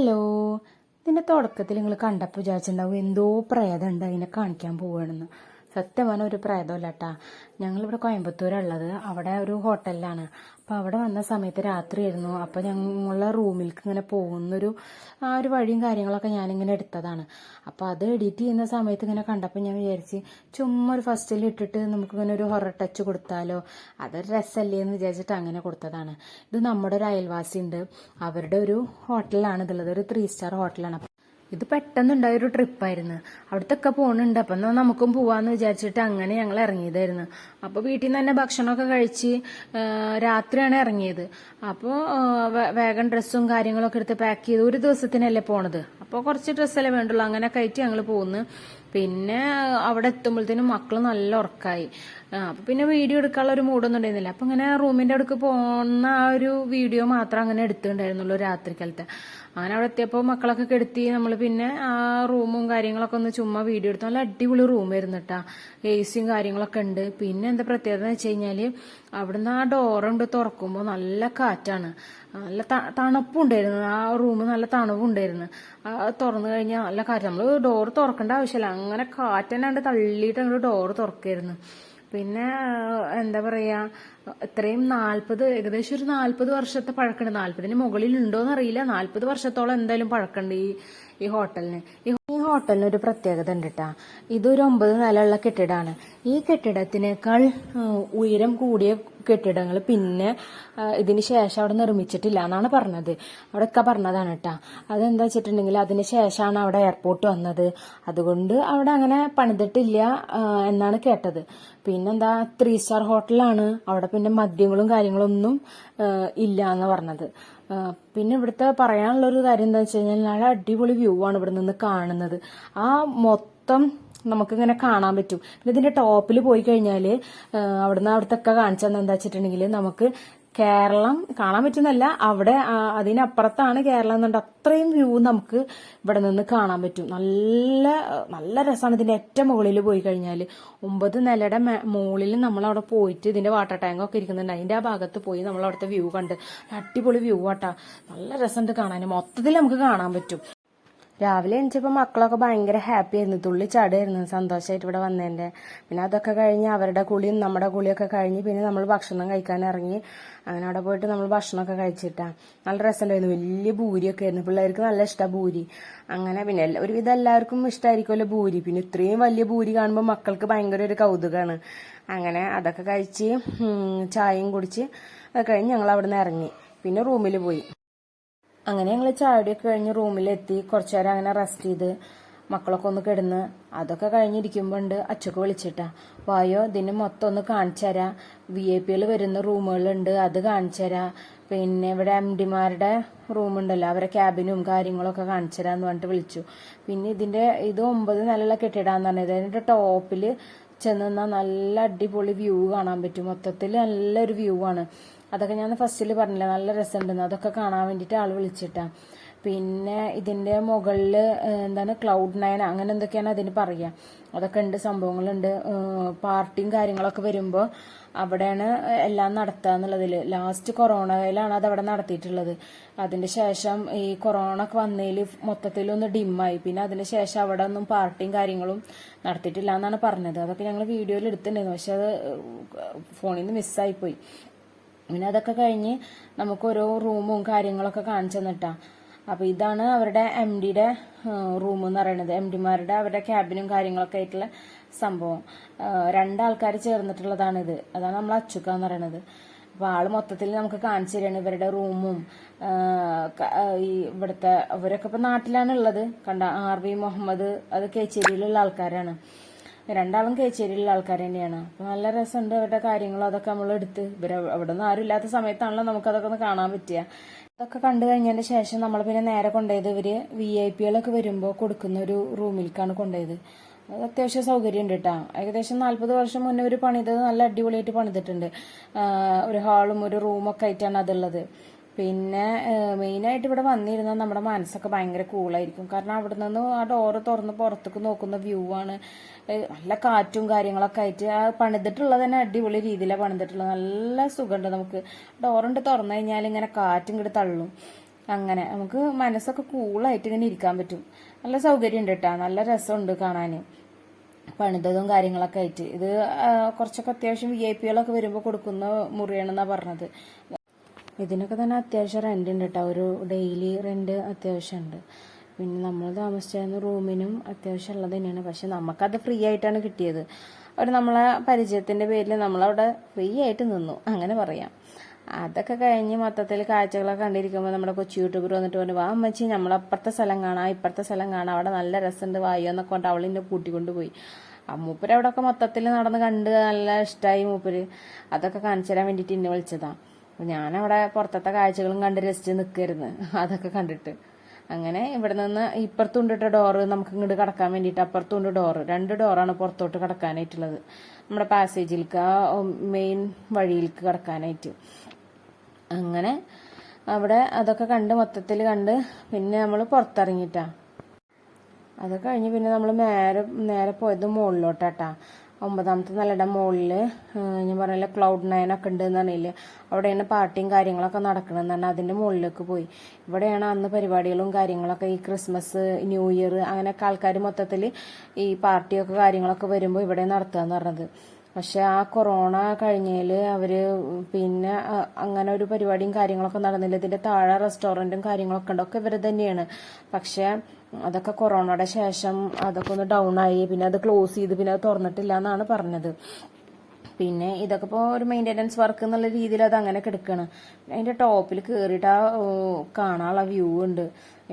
Hello ഇതിന്റെ തുടക്കത്തിൽ നിങ്ങൾ കണ്ടപ്പോൾ വിചാരിച്ചിട്ടുണ്ടാവും എന്തോ പ്രേതം ഉണ്ട് അതിനെ കാണിക്കാൻ പോവുകയാണെന്ന് സത്യം പറഞ്ഞ ഒരു പ്രേതമല്ല കേട്ടാ ഞങ്ങളിവിടെ കോയമ്പത്തൂരുള്ളത് അവിടെ ഒരു ഹോട്ടലിലാണ്. അപ്പോൾ അവിടെ വന്ന സമയത്ത് രാത്രിയായിരുന്നു. അപ്പോൾ ഞങ്ങളെ റൂമിലേക്ക് ഇങ്ങനെ പോകുന്നൊരു ആ ഒരു വഴിയും കാര്യങ്ങളൊക്കെ ഞാനിങ്ങനെ എടുത്തതാണ്. അപ്പോൾ അത് എഡിറ്റ് ചെയ്യുന്ന സമയത്ത് ഇങ്ങനെ കണ്ടപ്പോൾ ഞാൻ വിചാരിച്ച് ചുമ്മാ ഒരു ഫസ്റ്റിൽ ഇട്ടിട്ട് നമുക്ക് ഇങ്ങനെ ഒരു ഹൊറർ ടച്ച് കൊടുത്താലോ? അതൊരു രസമല്ലേ എന്ന് വിചാരിച്ചിട്ട് അങ്ങനെ കൊടുത്തതാണ്. ഇത് നമ്മുടെ ഒരു അയൽവാസി ഉണ്ട് അവരുടെ ഒരു ഹോട്ടലാണ് ഇതുള്ളത്. ഒരു ത്രീ സ്റ്റാർ ഹോട്ടലാണ്. ഇത് പെട്ടെന്നുണ്ടായ ഒരു ട്രിപ്പായിരുന്നു അവിടത്തൊക്കെ പോകുന്നുണ്ട് അപ്പം എന്നാൽ നമുക്കും പോവാന്ന് വിചാരിച്ചിട്ട് അങ്ങനെ ഞങ്ങൾ ഇറങ്ങിയതായിരുന്നു. അപ്പോൾ വീട്ടിൽ നിന്ന് തന്നെ ഭക്ഷണമൊക്കെ കഴിച്ച് രാത്രിയാണ് ഇറങ്ങിയത്. അപ്പോൾ വേഗം ഡ്രസ്സും കാര്യങ്ങളൊക്കെ എടുത്ത് പാക്ക് ചെയ്ത് ഒരു ദിവസത്തിനല്ലേ പോണത്. അപ്പോൾ കുറച്ച് ഡ്രസ്സല്ലേ വേണ്ടുള്ളൂ. അങ്ങനെ ആയിട്ട് ഞങ്ങൾ പോകുന്നു പിന്നെ അവിടെ എത്തുമ്പോഴത്തേനും മക്കൾ നല്ല ഉറക്കായി. അപ്പം പിന്നെ വീഡിയോ എടുക്കാനുള്ള ഒരു മൂഡൊന്നും ഉണ്ടായിരുന്നില്ല. അപ്പം ഇങ്ങനെ റൂമിന്റെ അടുക്ക് പോകുന്ന ആ ഒരു വീഡിയോ മാത്രം അങ്ങനെ എടുത്തിട്ടുണ്ടായിരുന്നുള്ളൂ രാത്രിക്കാലത്തെ. അങ്ങനെ അവിടെ എത്തിയപ്പോൾ മക്കളൊക്കെ കെടുത്തി നമ്മൾ പിന്നെ ആ റൂമും കാര്യങ്ങളൊക്കെ ഒന്ന് ചുമ്മാ വീഡിയോ എടുത്തു. നല്ല അടിപൊളി റൂമായിരുന്നു കേട്ടോ എ സിയും കാര്യങ്ങളൊക്കെ ഉണ്ട്. പിന്നെ എന്താ പ്രത്യേകത എന്ന് വെച്ച് കഴിഞ്ഞാൽ അവിടുന്ന് ആ ഡോറുണ്ട് തുറക്കുമ്പോൾ നല്ല കാറ്റാണ്. നല്ല തണുപ്പുണ്ടായിരുന്നു. ആ റൂം നല്ല തണുപ്പുണ്ടായിരുന്നു. തുറന്നു കഴിഞ്ഞാൽ നല്ല കാറ്റ്. നമ്മൾ ഡോറ് തുറക്കേണ്ട ആവശ്യമില്ല അങ്ങനെ കാറ്റ് തന്നെ അങ്ങട് തള്ളിയിട്ട് അങ്ങോട്ട് ഡോറ് തുറക്കായിരുന്നു. പിന്നെ എന്താ പറയാ ഇത്രയും നാൽപ്പത് ഏകദേശം ഒരു നാൽപ്പത് വർഷത്തെ പഴക്കമുണ്ട്. നാൽപ്പതിന് അറിയില്ല നാൽപ്പത് വർഷത്തോളം എന്തായാലും പഴക്കമുണ്ട് ഈ ഈ ഹോട്ടലിന് ഈ ഈ ഹോട്ടലിന് ഒരു പ്രത്യേകത ഉണ്ട് കേട്ടാ ഇതൊരു ഒമ്പത് നിലയുള്ള കെട്ടിടമാണ് ഈ കെട്ടിടത്തിനേക്കാൾ ഉയരം കൂടിയ കെട്ടിടങ്ങൾ പിന്നെ ഇതിന് ശേഷം അവിടെ നിർമ്മിച്ചിട്ടില്ല എന്നാണ് പറഞ്ഞത്. അവിടെ ഒക്കെ പറഞ്ഞതാണ് കേട്ടാ അതെന്താ വെച്ചിട്ടുണ്ടെങ്കിൽ അതിന് ശേഷമാണ് അവിടെ എയർപോർട്ട് വന്നത്. അതുകൊണ്ട് അവിടെ അങ്ങനെ പണിതിട്ടില്ല എന്നാണ് കേട്ടത്. പിന്നെന്താ ത്രീ സ്റ്റാർ ഹോട്ടലാണ്. അവിടെ പിന്നെ മദ്യങ്ങളും കാര്യങ്ങളൊന്നും ഇല്ല എന്ന് പറഞ്ഞത്. പിന്നെ ഇവിടുത്തെ പറയാനുള്ളൊരു കാര്യം എന്താ വെച്ച് കഴിഞ്ഞാൽ നല്ല അടിപൊളി വ്യൂ ആണ് ഇവിടെ നിന്ന് കാണുന്നത്. ആ മൊത്തം നമുക്കിങ്ങനെ കാണാൻ പറ്റും. പിന്നെ ഇതിന്റെ ടോപ്പിൽ പോയി കഴിഞ്ഞാൽ അവിടുന്ന് അവിടുത്തെ കാണിച്ചത് എന്താ വെച്ചിട്ടുണ്ടെങ്കിൽ നമുക്ക് കേരളം കാണാൻ പറ്റുന്നല്ല അവിടെ അതിനപ്പുറത്താണ് കേരളം എന്നുണ്ട്. അത്രയും വ്യൂ നമുക്ക് ഇവിടെ നിന്ന് കാണാൻ പറ്റും. നല്ല നല്ല രസമാണ് ഇതിന്റെ ഏറ്റവും മുകളിൽ പോയി കഴിഞ്ഞാൽ ഒമ്പത് നിലയുടെ മുകളിൽ നമ്മൾ അവിടെ പോയിട്ട് ഇതിന്റെ വാട്ടർ ടാങ്ക് ഒക്കെ ഇരിക്കുന്നുണ്ട്. അതിന്റെ ആ ഭാഗത്ത് പോയി നമ്മൾ അവിടുത്തെ വ്യൂ കണ്ട്. അടിപൊളി വ്യൂ ആട്ടാ. നല്ല രസമുണ്ട് കാണാൻ മൊത്തത്തിൽ നമുക്ക് കാണാൻ പറ്റും. രാവിലെ എണീച്ചപ്പോൾ മക്കളൊക്കെ ഭയങ്കര ഹാപ്പി ആയിരുന്നു. തുള്ളി ചാടുമായിരുന്നു സന്തോഷമായിട്ട് ഇവിടെ വന്നതിന്റെ പിന്നെ അതൊക്കെ കഴിഞ്ഞ് അവരുടെ കുളിയും നമ്മുടെ കുളിയൊക്കെ കഴിഞ്ഞ് പിന്നെ നമ്മൾ ഭക്ഷണം കഴിക്കാൻ ഇറങ്ങി. അങ്ങനെ അവിടെ പോയിട്ട് നമ്മൾ ഭക്ഷണമൊക്കെ കഴിച്ചിട്ടാ. നല്ല രസമുണ്ടായിരുന്നു. വലിയ ഭൂരിയൊക്കെ ആയിരുന്നു. പിള്ളേർക്ക് നല്ല ഇഷ്ടമാണ് ഭൂരി. അങ്ങനെ പിന്നെ ഒരുവിധം എല്ലാവർക്കും ഇഷ്ടമായിരിക്കുമല്ലോ ഭൂരി. പിന്നെ ഇത്രയും വലിയ ഭൂരി കാണുമ്പോൾ മക്കൾക്ക് ഭയങ്കര ഒരു കൗതുകമാണ് അങ്ങനെ അതൊക്കെ കഴിച്ച് ചായയും കുടിച്ച് അത് കഴിഞ്ഞ് ഞങ്ങൾ അവിടെ നിന്ന് ഇറങ്ങി. പിന്നെ റൂമിൽ പോയി. അങ്ങനെ ഞങ്ങൾ ചായടിയൊക്കെ കഴിഞ്ഞ് റൂമിലെത്തി. കുറച്ചു നേരം അങ്ങനെ റെസ്റ്റ് ചെയ്ത് മക്കളൊക്കെ ഒന്ന് കിടന്ന് അതൊക്കെ കഴിഞ്ഞിരിക്കുമ്പോണ്ട് അച്ചൊക്കെ വിളിച്ചിട്ടാ വായോ ഇതിന് മൊത്തം ഒന്ന് കാണിച്ചു തരാം. വി ഐ പിയിൽ വരുന്ന റൂമുകളുണ്ട് അത് കാണിച്ചു തരാം. പിന്നെ ഇവിടെ എം ഡിമാരുടെ റൂമുണ്ടല്ലോ അവരെ ക്യാബിനും കാര്യങ്ങളൊക്കെ കാണിച്ചു തരാമെന്ന് പറഞ്ഞിട്ട് വിളിച്ചു. പിന്നെ ഇതിന്റെ ഇത് ഒമ്പത് നിലയുള്ള കെട്ടിടാന്ന് പറഞ്ഞത്. അതിന്റെ ടോപ്പിൽ ചെന്ന് നിന്നാൽ നല്ല അടിപൊളി വ്യൂ കാണാൻ പറ്റും. മൊത്തത്തിൽ നല്ലൊരു വ്യൂ ആണ്. അതൊക്കെ ഞാൻ ഫസ്റ്റിൽ പറഞ്ഞില്ല നല്ല രസമുണ്ടെന്ന്. അതൊക്കെ കാണാൻ വേണ്ടിയിട്ട് ആൾ വിളിച്ചിട്ടാ. പിന്നെ ഇതിന്റെ മുകളിൽ എന്താണ് ക്ലൗഡ് നയൻ അങ്ങനെ എന്തൊക്കെയാണ് അതിന് പറയുക അതൊക്കെ ഉണ്ട് സംഭവങ്ങളുണ്ട്. പാർട്ടിയും കാര്യങ്ങളൊക്കെ വരുമ്പോൾ അവിടെയാണ് എല്ലാം നടത്തുക എന്നുള്ളതിൽ ലാസ്റ്റ് കൊറോണയിലാണ് അത് അവിടെ നടത്തിയിട്ടുള്ളത്. അതിന് ശേഷം ഈ കൊറോണ ഒക്കെ വന്നതിൽ മൊത്തത്തിലൊന്ന് ഡിമ്മായി. പിന്നെ അതിന് ശേഷം അവിടെ ഒന്നും പാർട്ടിയും കാര്യങ്ങളും നടത്തിയിട്ടില്ല എന്നാണ് പറഞ്ഞത്. അതൊക്കെ ഞങ്ങൾ വീഡിയോയിൽ എടുത്തിട്ടുണ്ടായിരുന്നു. പക്ഷെ അത് ഫോണിൽ നിന്ന് മിസ്സായിപ്പോയി പിന്നെ അതൊക്കെ കഴിഞ്ഞ് നമുക്ക് ഓരോ റൂമും കാര്യങ്ങളൊക്കെ കാണിച്ചു തന്നിട്ടാ അപ്പൊ ഇതാണ് അവരുടെ എം ഡിയുടെ റൂം എന്ന് പറയുന്നത് എം ഡിമാരുടെ അവരുടെ ക്യാബിനും കാര്യങ്ങളൊക്കെ ആയിട്ടുള്ള സംഭവം. രണ്ടാൾക്കാർ ചേർന്നിട്ടുള്ളതാണ് ഇത് അതാണ് നമ്മൾ അച്ചുക്ക എന്ന് പറയുന്നത് അപ്പൊ ആൾ മൊത്തത്തിൽ നമുക്ക് കാണിച്ചു തരാണ് ഇവരുടെ റൂമും ഈ ഇവിടുത്തെ അവരൊക്കെ ഇപ്പൊ നാട്ടിലാണ് ഉള്ളത് കണ്ട ആർ വി മുഹമ്മദ് അത് കേച്ചേരിയിലുള്ള ആൾക്കാരാണ്. രണ്ടാളും കേച്ചേരിയിലുള്ള ആൾക്കാർ തന്നെയാണ്. അപ്പൊ നല്ല രസമുണ്ട് അവരുടെ കാര്യങ്ങളും അതൊക്കെ നമ്മൾ എടുത്ത്. ഇവർ അവിടെ നിന്ന് ആരും ഇല്ലാത്ത സമയത്താണല്ലോ നമുക്ക് അതൊക്കെ ഒന്ന് കാണാൻ പറ്റിയ അതൊക്കെ കണ്ടു കഴിഞ്ഞതിന് ശേഷം നമ്മൾ പിന്നെ നേരെ കൊണ്ടുപോയത് ഇവർ വി ഐ പികളൊക്കെ വരുമ്പോൾ കൊടുക്കുന്ന ഒരു റൂമിലേക്കാണ് കൊണ്ടുപോയത്. അത് അത്യാവശ്യം സൗകര്യം ഉണ്ട് കേട്ടോ. ഏകദേശം നാല്പത് വർഷം മുന്നേ ഒരു പണിതത് നല്ല അടിപൊളിയായിട്ട് പണിതിട്ടുണ്ട്. ഒരു ഹാളും ഒരു റൂമൊക്കെ ആയിട്ടാണ് അതുള്ളത്. പിന്നെ മെയിനായിട്ട് ഇവിടെ വന്നിരുന്നാൽ നമ്മുടെ മനസ്സൊക്കെ ഭയങ്കര കൂളായിരിക്കും കാരണം അവിടെ നിന്ന് ആ ഡോറ് തുറന്ന് പുറത്തേക്ക് നോക്കുന്ന വ്യൂ ആണ്. നല്ല കാറ്റും കാര്യങ്ങളൊക്കെ ആയിട്ട്. ആ പണിതിട്ടുള്ളത് തന്നെ അടിപൊളി രീതിയിലാണ് പണിതിട്ടുള്ളത്. നല്ല സുഖമുണ്ട് നമുക്ക്. ഡോറുണ്ട് തുറന്നു കഴിഞ്ഞാൽ ഇങ്ങനെ കാറ്റും ഇങ്ങോട്ട് തള്ളും. അങ്ങനെ നമുക്ക് മനസ്സൊക്കെ കൂളായിട്ട് ഇങ്ങനെ ഇരിക്കാൻ പറ്റും. നല്ല സൗകര്യം ഉണ്ട് കേട്ടോ നല്ല രസമുണ്ട് കാണാൻ പണിതതും കാര്യങ്ങളൊക്കെ ആയിട്ട്. ഇത് കുറച്ചൊക്കെ അത്യാവശ്യം വി ഐ പികളൊക്കെ വരുമ്പോൾ കൊടുക്കുന്ന മുറിയാണെന്നാണ് പറഞ്ഞത്. ഇതിനൊക്കെ തന്നെ അത്യാവശ്യം റെന്റ് ഉണ്ട് കേട്ടോ ഒരു ഡെയിലി റെന്റ് അത്യാവശ്യമുണ്ട് പിന്നെ നമ്മൾ താമസിച്ചിരുന്ന റൂമിനും അത്യാവശ്യം ഉള്ളത് തന്നെയാണ്. പക്ഷെ നമുക്കത് ഫ്രീ ആയിട്ടാണ് കിട്ടിയത്. അവർ നമ്മളെ പരിചയത്തിന്റെ പേരിൽ നമ്മളവിടെ ഫ്രീ ആയിട്ട് നിന്നു. അങ്ങനെ പറയാം. അതൊക്കെ കഴിഞ്ഞ് മൊത്തത്തിൽ കാഴ്ചകളൊക്കെ കണ്ടിരിക്കുമ്പോൾ നമ്മുടെ കൊച്ചു യൂട്യൂബർ വന്നിട്ട് പറഞ്ഞു വാ അമ്മച്ചി നമ്മളപ്പുറത്തെ സ്ഥലം കാണാം ഇപ്പുറത്തെ സ്ഥലം കാണാം. അവിടെ നല്ല രസമുണ്ട്. വായോ എന്നൊക്കെ കൊണ്ട് അവളിന്റെ കൂട്ടിക്കൊണ്ട് പോയി. മൂപ്പര് അവിടെ ഒക്കെ മൊത്തത്തിൽ നടന്ന് കണ്ട് നല്ല ഇഷ്ടമായി മൂപ്പര്. അതൊക്കെ കാണിച്ചു തരാൻ വേണ്ടിയിട്ട് എന്നെ വിളിച്ചതാ. അപ്പൊ അവിടെ പുറത്തത്തെ കാഴ്ചകളും കണ്ട് രസിച്ച് നിക്കരുന്ന് അതൊക്കെ കണ്ടിട്ട്. അങ്ങനെ ഇവിടെ നിന്ന് ഇപ്പുറത്തുണ്ടിട്ട ഡോറ് നമുക്ക് ഇങ്ങോട്ട് കടക്കാൻ വേണ്ടിയിട്ട് അപ്പുറത്തുണ്ട് ഡോറ് രണ്ട് ഡോറാണ് പുറത്തോട്ട് കടക്കാനായിട്ടുള്ളത്. നമ്മുടെ പാസേജിലേക്ക് ആ മെയിൻ വഴിയിലേക്ക് കടക്കാനായിട്ട്. അങ്ങനെ അവിടെ അതൊക്കെ കണ്ട് മൊത്തത്തിൽ കണ്ട് പിന്നെ നമ്മൾ പുറത്തിറങ്ങിയിട്ടാ അത് കഴിഞ്ഞ് പിന്നെ നമ്മൾ നേരെ നേരെ പോയത് മുകളിലോട്ടാട്ടാ. ഒമ്പതാമത്തെ നിലയുടെ മുകളിൽ ഞാൻ പറഞ്ഞില്ല ക്ലൗഡ് നയൻ ഒക്കെ ഉണ്ട് എന്ന് പറഞ്ഞില്ലേ? അവിടെയാണ് പാർട്ടിയും കാര്യങ്ങളൊക്കെ നടക്കണമെന്ന് പറഞ്ഞാൽ അതിന്റെ മുകളിലേക്ക് പോയി. ഇവിടെയാണ് അന്ന് പരിപാടികളും കാര്യങ്ങളൊക്കെ ഈ ക്രിസ്മസ് ന്യൂ ഇയർ അങ്ങനെയൊക്കെ ആൾക്കാർ മൊത്തത്തിൽ ഈ പാർട്ടിയൊക്കെ കാര്യങ്ങളൊക്കെ വരുമ്പോൾ ഇവിടെ നടത്തുക എന്ന് പറഞ്ഞത്. പക്ഷെ ആ കൊറോണ കഴിഞ്ഞേൽ അവർ പിന്നെ അങ്ങനെ ഒരു പരിപാടിയും കാര്യങ്ങളൊക്കെ നടന്നില്ല. ഇതിന്റെ താഴെ റെസ്റ്റോറന്റും കാര്യങ്ങളൊക്കെ ഉണ്ട്. ഇവർ തന്നെയാണ്. പക്ഷെ അതൊക്കെ കൊറോണയുടെ ശേഷം അതൊക്കെ ഒന്ന് ഡൗൺ ആയി. പിന്നെ അത് ക്ലോസ് ചെയ്ത് പിന്നെ അത് തുറന്നിട്ടില്ല എന്നാണ് പറഞ്ഞത്. പിന്നെ ഇതൊക്കെ ഇപ്പോൾ ഒരു മെയിന്റെനൻസ് വർക്ക് എന്നുള്ള രീതിയിൽ അത് അങ്ങനെ കിടക്കുകയാണ് അതിന്റെ ടോപ്പിൽ കയറിയിട്ട് ആ കാണാനുള്ള വ്യൂ ഉണ്ട്.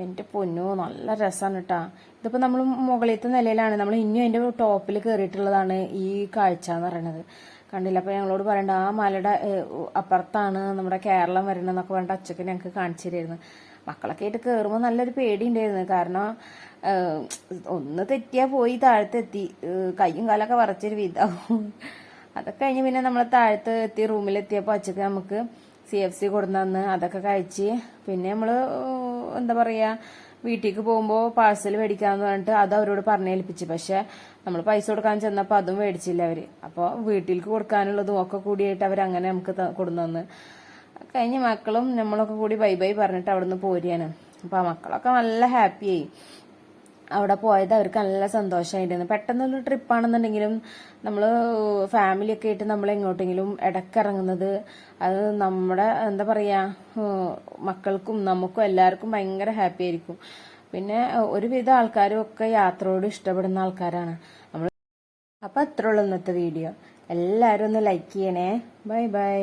എന്റെ പൊന്നു നല്ല രസമാണ് കേട്ടാ ഇതിപ്പോൾ നമ്മൾ മുകളിലത്തെ നിലയിലാണ്. നമ്മൾ ഇനിയും അതിന്റെ ടോപ്പിൽ കയറിയിട്ടുള്ളതാണ് ഈ കാഴ്ച എന്ന് പറയുന്നത് കണ്ടില്ല? അപ്പോൾ ഞങ്ങളോട് പറയണ്ട ആ മലയുടെ അപ്പുറത്താണ് നമ്മുടെ കേരളം വരണമെന്നൊക്കെ പറഞ്ഞിട്ട് അച്ഛക്ക് ഞങ്ങൾക്ക് കാണിച്ചു തരുമായിരുന്നു മക്കളൊക്കെ ആയിട്ട് കയറുമ്പോൾ നല്ലൊരു പേടി ഉണ്ടായിരുന്നു കാരണം ഒന്ന് തെറ്റിയാ പോയി താഴത്തെത്തി കയ്യും കാലൊക്കെ വറച്ചൊരു വിധാവും അതൊക്കെ കഴിഞ്ഞ് പിന്നെ നമ്മൾ താഴത്ത് എത്തി റൂമിലെത്തിയപ്പോൾ അച്ചക്ക് നമുക്ക് സി എഫ് സി കൊടുന്നു അതൊക്കെ കഴിച്ച് പിന്നെ നമ്മൾ എന്താ പറയാ വീട്ടിലേക്ക് പോകുമ്പോൾ പാഴ്സൽ മേടിക്കാന്ന് പറഞ്ഞിട്ട് അത് അവരോട് പറഞ്ഞേൽപ്പിച്ചു പക്ഷെ നമ്മൾ പൈസ കൊടുക്കാൻ ചെന്നപ്പോൾ അതും മേടിച്ചില്ല അവർ. അപ്പോൾ വീട്ടിലേക്ക് കൊടുക്കാനുള്ളതും ഒക്കെ കൂടിയായിട്ട് അവർ അങ്ങനെ നമുക്ക് കൊടുന്നു കഴിഞ്ഞ മക്കളും നമ്മളൊക്കെ കൂടി ബൈ ബൈ പറഞ്ഞിട്ട് അവിടുന്ന് പോരുകയാണ് അപ്പോൾ ആ മക്കളൊക്കെ നല്ല ഹാപ്പിയായി അവിടെ പോയത് അവർക്ക് നല്ല സന്തോഷമായിരുന്നു പെട്ടെന്നൊരു ട്രിപ്പാണെന്നുണ്ടെങ്കിലും നമ്മൾ ഫാമിലി ഒക്കെ ആയിട്ട് നമ്മൾ എങ്ങോട്ടെങ്കിലും ഇടക്കിറങ്ങുന്നത് അത് നമ്മുടെ എന്താ പറയാ മക്കൾക്കും നമുക്കും എല്ലാവർക്കും ഭയങ്കര ഹാപ്പി ആയിരിക്കും. പിന്നെ ഒരുവിധ ആൾക്കാരും ഒക്കെ യാത്രയോട് ഇഷ്ടപ്പെടുന്ന ആൾക്കാരാണ്. നമ്മൾ അപ്പൊ അത്ര ഉള്ളൂ ഇന്നത്തെ വീഡിയോ. എല്ലാവരും ഒന്ന് ലൈക്ക് ചെയ്യണേ. Bye bye.